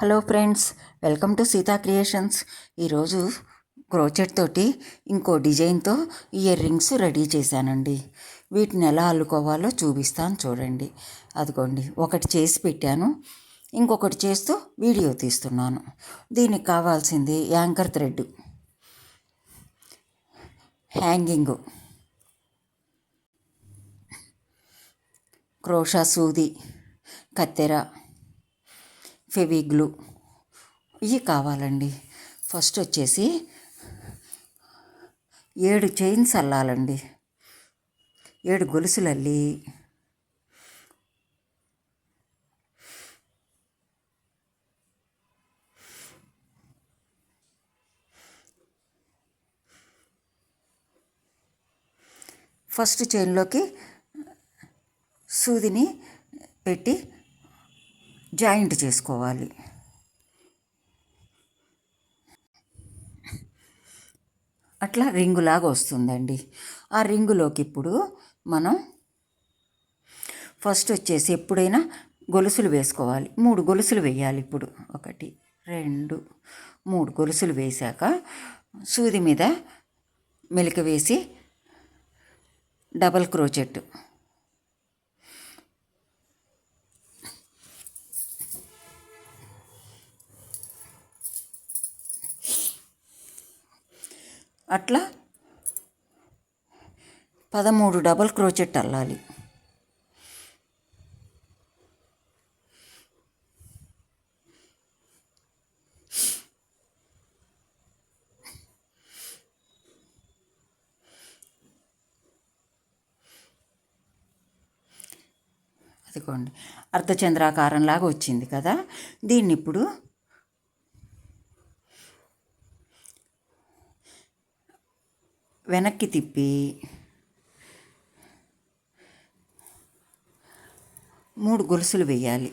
Hello friends welcome to Sita creations. ఈరోజు crochet తోటి ఇంకో డిజైన్తో ఇయర్ రింగ్స్ రెడీ చేశానండి. వీటిని ఎలా అల్లుకోవాలో చూపిస్తాను చూడండి. అదిగోండి ఒకటి చేసి పెట్టాను. ఇంకొకటి చేస్తూ వీడియో తీస్తున్నాను. దీనికి కావాల్సింది యాంకర్ థ్రెడ్. హ్యాంగింగు. క్రోషా సూది. కత్తెర. ఫెవిగ్లు. ఇవి కావాలండి. ఫస్ట్ వచ్చేసి ఏడు చైన్స్ అల్లాలండి ఏడు గొలుసులు అల్లి ఫస్ట్ చైన్లోకి సూదిని పెట్టి జాయింట్ చేసుకోవాలి. అట్లా రింగులాగా వస్తుందండి. ఆ రింగులోకి ఇప్పుడు మనం ఫస్ట్ వచ్చేసి ఎప్పుడైనా గొలుసులు వేసుకోవాలి. మూడు గొలుసులు వేయాలి ఇప్పుడు. ఒకటి రెండు మూడు గొలుసులు వేశాక సూది మీద మెలిక వేసి డబల్ క్రోచెట్ అట్లా పదమూడు డబల్ క్రోచెట్ అల్లాలి. అదిగోండి. అర్ధచంద్రాకారంలాగా వచ్చింది కదా? దీన్ని ఇప్పుడు వెనక్కి తిప్పి మూడు గొలుసులు వేయాలి.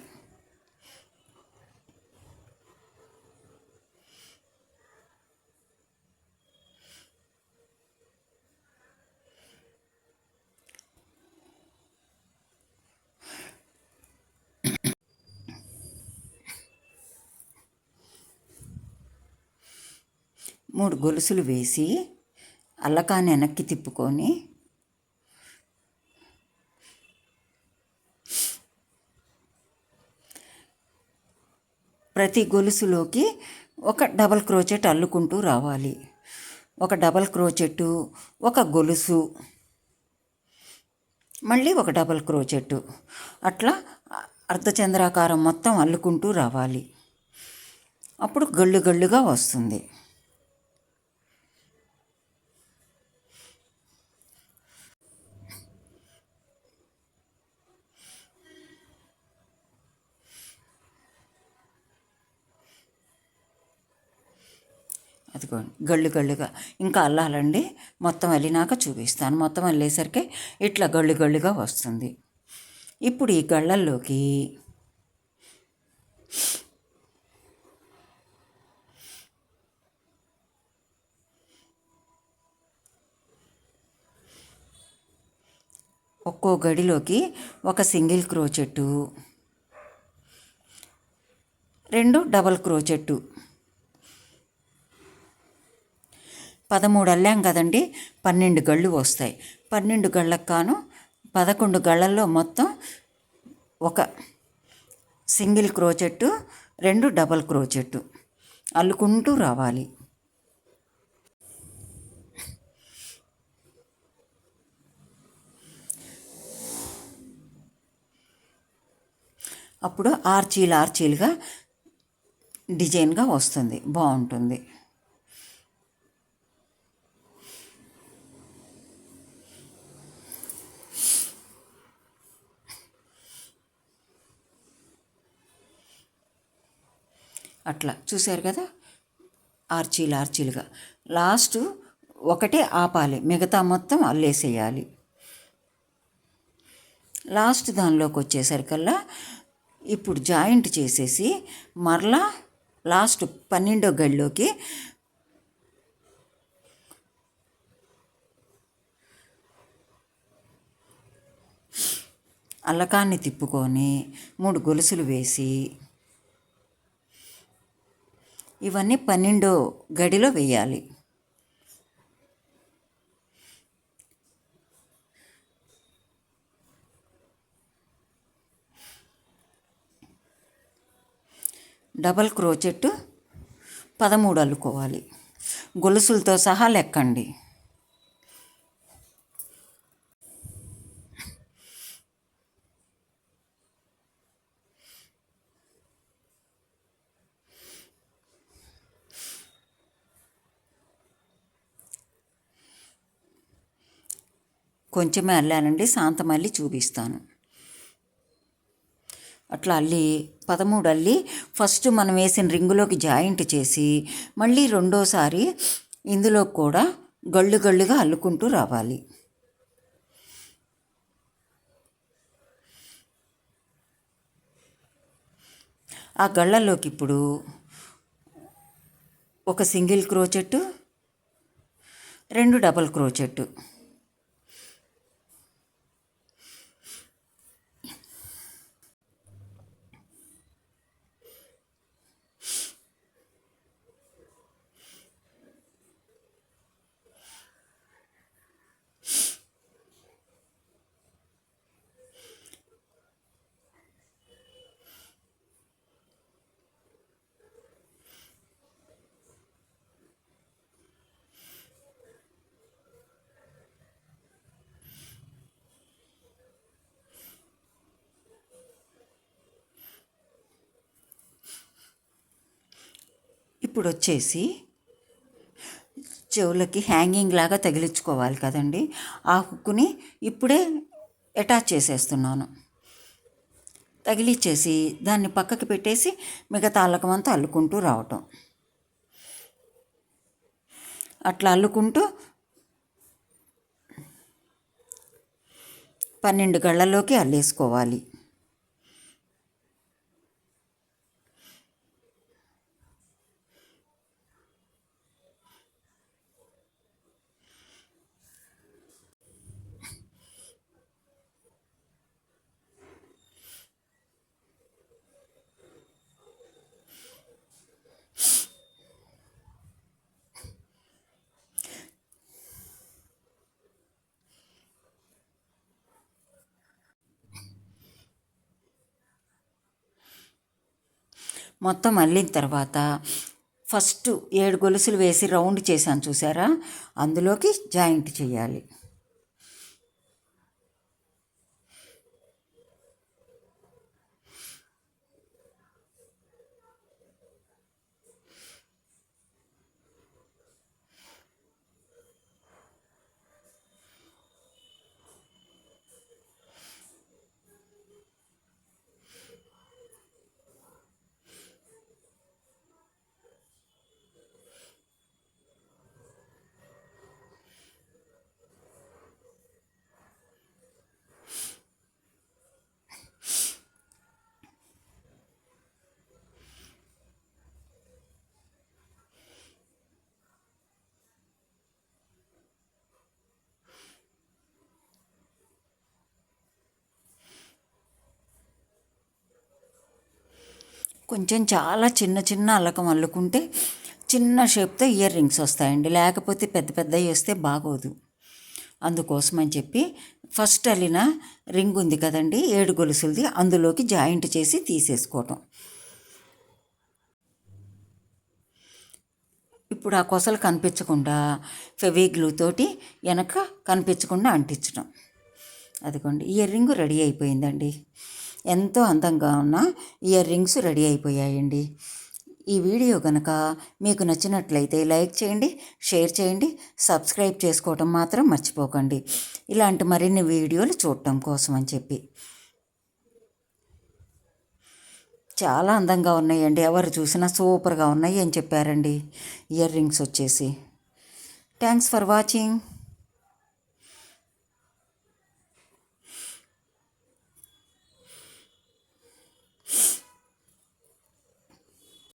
మూడు గొలుసులు వేసి అల్లకాన్ని వెనక్కి తిప్పుకొని ప్రతి గొలుసులోకి ఒక డబల్ క్రోచెట్ అల్లుకుంటూ రావాలి. ఒక డబల్ క్రోచెట్టు ఒక గొలుసు మళ్ళీ ఒక డబల్ క్రోచెట్టు. అట్లా అర్ధచంద్రాకారం మొత్తం అల్లుకుంటూ రావాలి. అప్పుడు గళ్ళు గళ్ళుగా వస్తుంది. అదిగోండి గళ్ళు గళ్ళుగా. ఇంకా అల్లాలండి మొత్తం అల్లినాక చూపిస్తాను. మొత్తం అల్లేసరికి ఇట్లా గళ్ళు గళ్ళుగా వస్తుంది. ఇప్పుడు ఈ గళ్ళల్లోకి ఒక్కో గడిలోకి ఒక సింగిల్ క్రోచెట్టు రెండు డబల్ క్రోచెట్టు పదమూడు అల్లాం కదండి పన్నెండు గళ్ళు వస్తాయి. పన్నెండు గళ్ళకు కాను పదకొండు గళ్ళల్లో మొత్తం ఒక సింగిల్ క్రోచెట్టు రెండు డబల్ క్రోచెట్టు అల్లుకుంటూ రావాలి. అప్పుడు ఆర్చీలు ఆర్చీలుగా డిజైన్గా వస్తుంది బాగుంటుంది. అట్లా చూశారు కదా? ఆర్చీలు ఆర్చీలుగా. లాస్ట్ ఒకటే ఆపాలి. మిగతా మొత్తం అల్లేసేయాలి. లాస్ట్ దానిలోకి వచ్చేసరికల్లా ఇప్పుడు జాయింట్ చేసేసి మరలా లాస్ట్ పన్నెండో గడిలోకి అల్లకాన్ని తిప్పుకొని మూడు గొలుసులు వేసి ఇవన్నీ పన్నెండో గడిలో వేయాలి. డబల్ క్రోచెట్ పదమూడు అల్లుకోవాలి. గొలుసులతో సహా లెక్కండి. కొంచెమే అల్లానండి శాంతమల్లి మళ్ళీ చూపిస్తాను. అట్లా అల్లి పదమూడు అల్లి ఫస్ట్ మనం వేసిన రింగులోకి జాయింట్ చేసి మళ్ళీ రెండోసారి ఇందులో కూడా గళ్ళు గళ్ళుగా అల్లుకుంటూ రావాలి. ఆ గళ్ళలోకి ఇప్పుడు ఒక సింగిల్ క్రోచెట్టు రెండు డబల్ క్రోచెట్టు ఇప్పుడు వచ్చేసి చెవులకి హ్యాంగింగ్ లాగా తగిలించుకోవాలి కదండి. ఆ హుక్కుని ఇప్పుడే అటాచ్ చేసేస్తున్నాను. తగిలిచ్చేసి దాన్ని పక్కకి పెట్టేసి మిగతా అల్లకమంతా అల్లుకుంటూ రావటం. అట్లా అల్లుకుంటూ పన్నెండు గళ్ళలోకి అల్లేసుకోవాలి. మొత్తం అల్లిన తర్వాత ఫస్ట్ ఏడు గొలుసులు వేసి రౌండ్ చేశాను చూసారా? అందులోకి జాయింట్ చేయాలి. కొంచెం చాలా చిన్న చిన్న అల్లకం అల్లుకుంటే చిన్న షేప్తో ఇయర్ రింగ్స్ వస్తాయండి. లేకపోతే పెద్ద పెద్దవి వస్తే బాగోదు. అందుకోసం అని చెప్పి ఫస్ట్ అల్లిన రింగ్ ఉంది కదండి ఏడు గొలుసులది. అందులోకి జాయింట్ చేసి తీసేసుకోవటం. ఇప్పుడు ఆ కొసలు కనిపించకుండా ఫెవిగ్లూ తోటి వెనక కనిపించకుండా అంటించడం అదిగోండి ఇయర్ రింగ్ రెడీ అయిపోయిందండి. ఎంతో అందంగా ఉన్న ఇయర్ రింగ్స్ రెడీ అయిపోయాయండి. ఈ వీడియో కనుక మీకు నచ్చినట్లయితే లైక్ చేయండి షేర్ చేయండి సబ్స్క్రైబ్ చేసుకోవటం మాత్రం మర్చిపోకండి. ఇలాంటి మరిన్ని వీడియోలు చూడటం కోసం అని చెప్పి. చాలా అందంగా ఉన్నాయండి. ఎవరు చూసినా సూపర్గా ఉన్నాయి అని చెప్పారండి. ఇయర్ రింగ్స్ వచ్చేసి. Thanks for watching.